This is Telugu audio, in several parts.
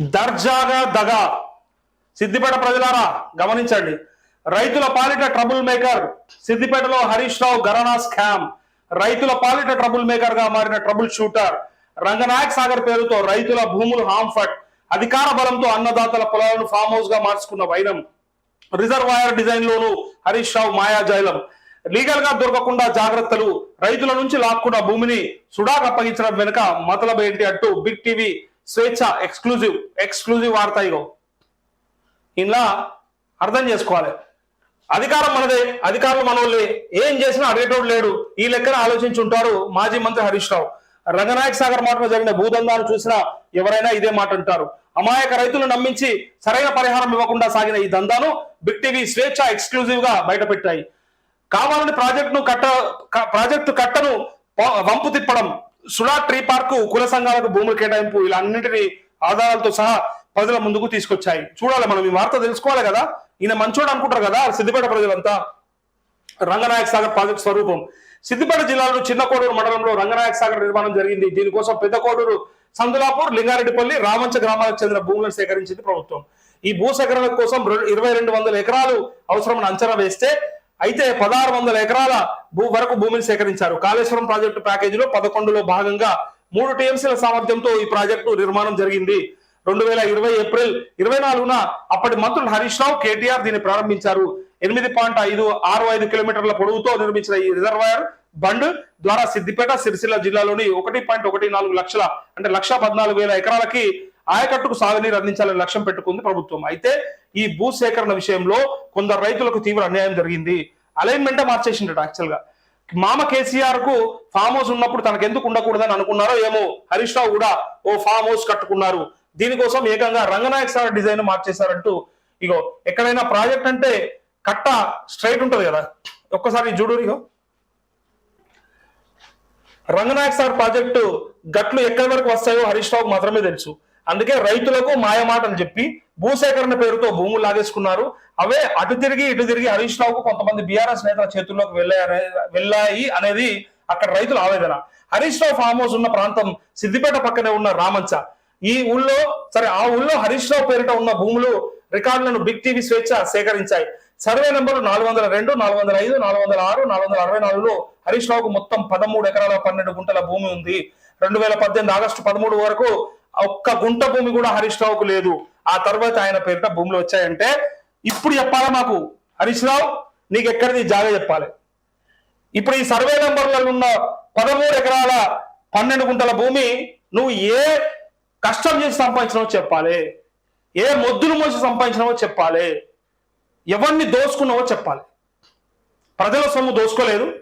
దర్జాగా దగా. సిద్దిపేట ప్రజలారా గమనించండి. రైతుల పాలిట ట్రబుల్ మేకర్ సిద్దిపేటలో హరీష్ రావు గరానా స్కామ్. రైతుల పాలిట ట్రబుల్ మేకర్గా మారిన ట్రబుల్ షూటర్. రంగనాయక్ సాగర్ పేరుతో రైతుల భూములు హాంఫట్. అధికార బలంతో అన్నదాతల పొలాలను ఫామ్ హౌస్గా మార్చుకున్న వైనం. రిజర్వాయర్ డిజైన్ లోను హరీష్ రావు మాయాజైలం. లీగల్గా దొరకకుండా జాగ్రత్తలు. రైతుల నుంచి లాక్కున్న భూమిని సుడాకు అప్పగించడం వెనుక మతలబ్ ఏంటి అంటూ బిగ్ టీవీ స్వేచ్ఛ ఎక్స్క్లూజివ్ ఎక్స్క్లూజివ్ వార్త ఇగో. ఇలా అర్థం చేసుకోవాలి. అధికారం మనదే అధికారులు మనోళ్ళే. ఏం చేసినా అడిగేటోడు లేడు. ఈ లెక్కన ఆలోచించి ఉంటారు మాజీ మంత్రి హరీష్ రావు. రంగనాయక సాగర్ మాటలో జరిగిన భూదందాలు చూసినా ఎవరైనా ఇదే మాట అంటారు. అమాయక రైతులు నమ్మించి సరైన పరిహారం ఇవ్వకుండా సాగిన ఈ దందాను బిగ్ టీవీ స్వేచ్ఛ ఎక్స్క్లూజివ్గా బయటపెట్టాయి. కావాలని ప్రాజెక్టును కట్ట ప్రాజెక్టు కట్టను వంపు తిప్పడం. సుడా ట్రీ పార్కు కుల సంఘాలకు భూములు కేటాయింపు ఇలా అన్నింటినీ ఆధారాలతో సహా ప్రజల ముందుకు తీసుకొచ్చాయి. చూడాలి మనం ఈ వార్త తెలుసుకోవాలి కదా? ఈయన మంచోడు అనుకుంటారు కదా? సిద్దిపేట ప్రజలంతా రంగనాయక సాగర్ ప్రాజెక్ట్ స్వరూపం. సిద్దిపేట జిల్లాలో చిన్న కోడూరు మండలంలో రంగనాయక సాగర్ నిర్మాణం జరిగింది. దీనికోసం పెద్ద కోడూరు సందులాపూర్ లింగారెడ్డిపల్లి రామంచ గ్రామాలకు చెందిన భూములను సేకరించింది ప్రభుత్వం. ఈ భూ సేకరణ కోసం ఇరవై రెండు వందల ఎకరాలు అవసరమని అంచనా వేస్తే అయితే పదహారు వందల ఎకరాల భూ వరకు భూమిని సేకరించారు. కాళేశ్వరం ప్రాజెక్టు ప్యాకేజీలో పదకొండులో భాగంగా మూడు టీఎంసీల సామర్థ్యంతో ఈ ప్రాజెక్టు నిర్మాణం జరిగింది. రెండు వేల ఇరవై ఏప్రిల్ ఇరవై నాలుగున అప్పటి మంత్రులు హరీష్ రావు కేటీఆర్ దీన్ని ప్రారంభించారు. ఎనిమిది పాయింట్ ఐదు ఆరు ఐదు కిలోమీటర్ల పొడవుతో నిర్మించిన ఈ రిజర్వాయర్ బండ్ ద్వారా సిద్దిపేట సిరిసిల్ల జిల్లాలోని ఒకటి పాయింట్ ఒకటి నాలుగు లక్షల అంటే లక్ష పద్నాలుగు వేల ఎకరాలకి ఆయకట్టుకు సాగునీరు అందించాలని లక్ష్యం పెట్టుకుంది ప్రభుత్వం. అయితే ఈ భూ సేకరణ విషయంలో కొందరు రైతులకు తీవ్ర అన్యాయం జరిగింది. అలైన్మెంటే మార్చేసిండట యాక్చువల్గా మామ కేసీఆర్కు ఫామ్ హౌస్ ఉన్నప్పుడు తనకు ఎందుకు ఉండకూడదని అనుకున్నారో ఏమో హరీష్ రావు కూడా ఓ ఫామ్ హౌస్ కట్టుకున్నారు. దీనికోసం ఏకంగా రంగనాయక్ సార్ డిజైన్ మార్చేశారంటూ ఇగో ఎక్కడైనా ప్రాజెక్ట్ అంటే కట్ట స్ట్రైట్ ఉంటది కదా. ఒక్కసారి చూడు ఇగో. రంగనాయక్ సార్ ప్రాజెక్టు గట్లు ఎక్కడి వరకు వస్తాయో హరీష్ రావుకు మాత్రమే తెలుసు. అందుకే రైతులకు మాయమాటలు చెప్పి భూసేకరణ పేరుతో భూములు లాగేసుకున్నారు. అవే అటు తిరిగి ఇటు తిరిగి హరీష్ రావుకు కొంతమంది బీఆర్ఎస్ నేతల చేతుల్లోకి వెళ్ళాయి వెళ్ళాయి అనేది అక్కడ రైతుల ఆవేదన. హరీష్ రావు ఫామ్ హౌస్ ఉన్న ప్రాంతం సిద్దిపేట పక్కనే ఉన్న రామంచ. ఈ ఊళ్ళో సరే ఆ ఊళ్ళో హరీష్ రావు పేరిట ఉన్న భూములు రికార్డులను బిగ్ టీవీ స్వేచ్ఛ సేకరించాయి. సర్వే నెంబర్ నాలుగు వందల రెండు నాలుగు వందల ఐదు నాలుగు వందల ఆరు నాలుగు వందల అరవై నాలుగులో హరీష్ రావుకు మొత్తం పదమూడు ఎకరాల పన్నెండు గుంటల భూమి ఉంది. రెండు వేల పద్దెనిమిది ఆగస్టు పదమూడు వరకు ఒక్క గుంట భూమి కూడా హరీష్ రావుకు లేదు. ఆ తర్వాత ఆయన పేరిట భూములు వచ్చాయంటే ఇప్పుడు చెప్పాలా మాకు? హరీష్ రావు నీకు ఎక్కడిది జాగా చెప్పాలి. ఇప్పుడు ఈ సర్వే నంబర్లలో ఉన్న పదమూడు ఎకరాల పన్నెండు గుంటల భూమి నువ్వు ఏ కష్టం చేసి సంపాదించినావో చెప్పాలి. ఏ మొద్దులు మోసి సంపాదించినావో చెప్పాలి. ఎవరిని దోసుకున్నావో చెప్పాలి. ప్రజల సొమ్ము దోసుకోలేదు.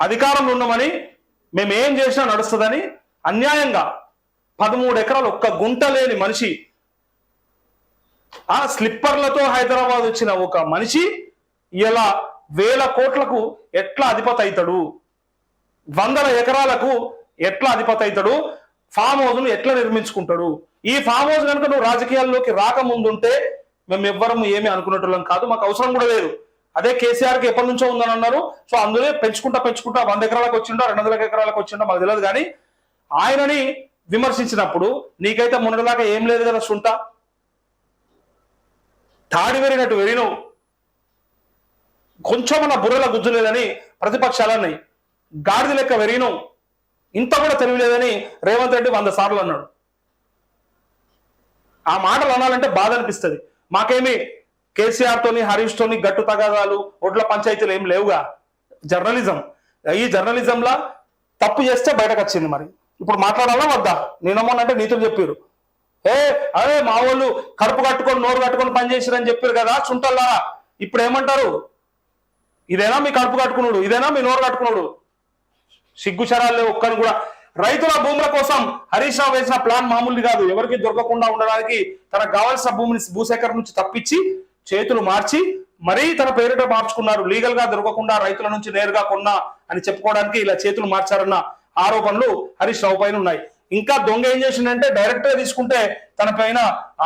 అధికారంలో ఉన్నామని మేము ఏం చేసినా నడుస్తుందని అన్యాయంగా పదమూడు ఎకరాలు ఒక్క గుంట లేని మనిషి. ఆ స్లిప్పర్లతో హైదరాబాద్ వచ్చిన ఒక మనిషి ఇలా వేల కోట్లకు ఎట్లా అధిపతి అవుతాడు వందల ఎకరాలకు ఎట్లా అధిపతి అవుతాడు ఫామ్ హౌస్ను ఎట్లా నిర్మించుకుంటాడు? ఈ ఫామ్ హౌస్ కనుక నువ్వు రాజకీయాల్లోకి రాకముందుంటే మేము ఎవ్వరము ఏమి అనుకునేటోళ్ళం కాదు మాకు అవసరం కూడా లేదు. అదే కేసీఆర్కి ఎప్పటి నుంచో ఉందని అన్నారు. సో అందులో పెంచుకుంటా పెంచుకుంటా వంద ఎకరాలకు వచ్చిండో రెండు వందల ఎకరాలకు వచ్చిండో మాకు తెలియదు కానీ ఆయనని విమర్శించినప్పుడు నీకైతే మొన్నటిదాకా ఏం లేదు కదా సుంట? తాడి వెరినట్టు వెరిను కొంచెం మన బుర్రల గుజ్జు లేదని ప్రతిపక్షాలన్నాయి గాడిద లెక్క వెరిను ఇంత కూడా తెలియలేదని రేవంత్ రెడ్డి వంద సార్లు అన్నాడు. ఆ మాటలు అనాలంటే బాధ అనిపిస్తుంది. మాకేమి కేసీఆర్ తోని హరీష్ తోని గట్టు తగాదాలు ఒడ్ల పంచాయతీలు ఏం లేవుగా? జర్నలిజం. ఈ జర్నలిజంలా తప్పు చేస్తే బయటకు వచ్చింది మరి. ఇప్పుడు మాట్లాడాలా వద్దా? నేనమ్మనంటే నీతులు చెప్పారు ఏ అదే మా వాళ్ళు కడుపు కట్టుకొని నోరు కట్టుకొని పని చేసిరని చెప్పారు కదా చుంటల్లా. ఇప్పుడు ఏమంటారు? ఇదేనా మీ కడుపు కట్టుకున్నాడు ఇదేనా మీ నోరు కట్టుకున్నాడు సిగ్గుచరాలు లేవు ఒక్కని కూడా. రైతుల భూముల కోసం హరీష్ రావు వేసిన ప్లాన్ మామూలు కాదు. ఎవరికి దొరకకుండా ఉండడానికి తనకు కావాల్సిన భూమిని భూసేకరణ నుంచి తప్పించి చేతులు మార్చి మరీ తన పేరిట మార్చుకున్నారు. లీగల్గా దొరకకుండా రైతుల నుంచి నేరుగా కొన్నా అని చెప్పుకోవడానికి ఇలా చేతులు మార్చారన్న ఆరోపణలు హరీష్ రావు పైన ఉన్నాయి. ఇంకా దొంగ ఏం చేసిండంటే డైరెక్ట్గా తీసుకుంటే తన పైన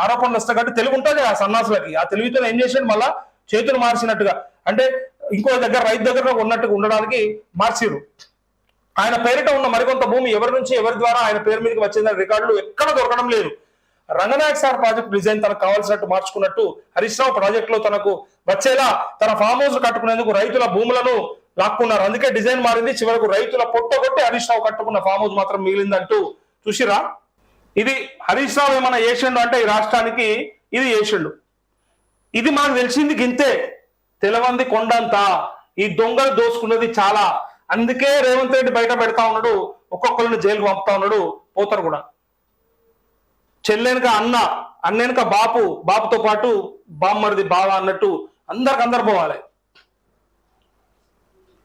ఆరోపణలు వస్తాయి కాబట్టి తెలుగు ఉంటుంది ఆ సన్నాసులకి. ఆ తెలివితో ఏం చేసిండు? మళ్ళా చేతులు మార్చినట్టుగా. అంటే ఇంకో దగ్గర రైతు దగ్గర ఉన్నట్టుగా ఉండడానికి మార్చిరు ఆయన పేరిట ఉన్న మరికొంత భూమి ఎవరి నుంచి ఎవరి ద్వారా ఆయన పేరు మీదకి వచ్చిందనే రికార్డులు ఎక్కడ దొరకడం లేదు. రంగనాయక్ సార్ ప్రాజెక్ట్ డిజైన్ తనకు కావాల్సినట్టు మార్చుకున్నట్టు హరీష్ రావు ప్రాజెక్టులో తనకు వచ్చేలా తన ఫామ్ హౌస్ కట్టుకునేందుకు రైతుల భూములను లాక్కున్నారు. అందుకే డిజైన్ మారింది. చివరకు రైతుల పొట్టగొట్టి హరీష్ రావు కట్టుకున్న ఫామ్ హౌస్ మాత్రం మిగిలిందంటూ చూసిరా ఇది హరీష్ రావు ఏమన్నా చేసిండు అంటే ఈ రాష్ట్రానికి ఇది చేసిండు. ఇది మాకు తెలిసింది గింతే. తెలవంది కొండంతా. ఈ దొంగలు దోసుకున్నది చాలా. అందుకే రేవంత్ రెడ్డి బయట పెడతా ఉన్నాడు. ఒక్కొక్కరిని జైలుకు పంపుతా ఉన్నాడు పోతారు కూడా. చెల్లెనక అన్న అన్నెనక బాపు బాపుతో పాటు బామ్మరిది బావ అన్నట్టు అందరికి అందరు పోవాలి.